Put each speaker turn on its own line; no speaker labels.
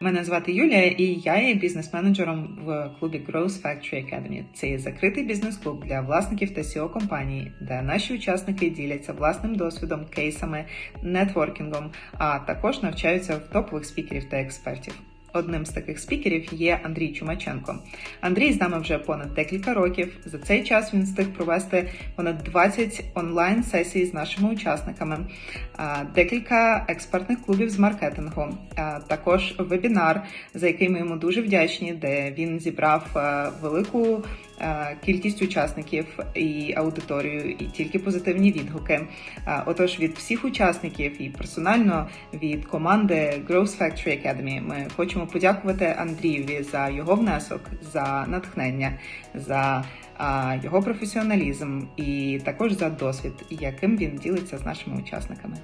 Мене звати Юлія, і я є бізнес-менеджером в клубі Growth Factory Academy. Це є закритий бізнес-клуб для власників та SEO компаній, де наші учасники діляться власним досвідом, кейсами, нетворкінгом, а також навчаються в топових спікерів та експертів. Одним з таких спікерів є Андрій Чумаченко. Андрій з нами вже понад декілька років. За цей час він встиг провести понад 20 онлайн сесій з нашими учасниками, декілька експертних клубів з маркетингу, також вебінар, за який ми йому дуже вдячні, де він зібрав велику кількість учасників і аудиторію, і тільки позитивні відгуки. Отож, від всіх учасників і персонально від команди Growth Factory Academy ми хочемо подякувати Андрієві за його внесок, за натхнення, за а, його професіоналізм і також за досвід, яким він ділиться з нашими учасниками.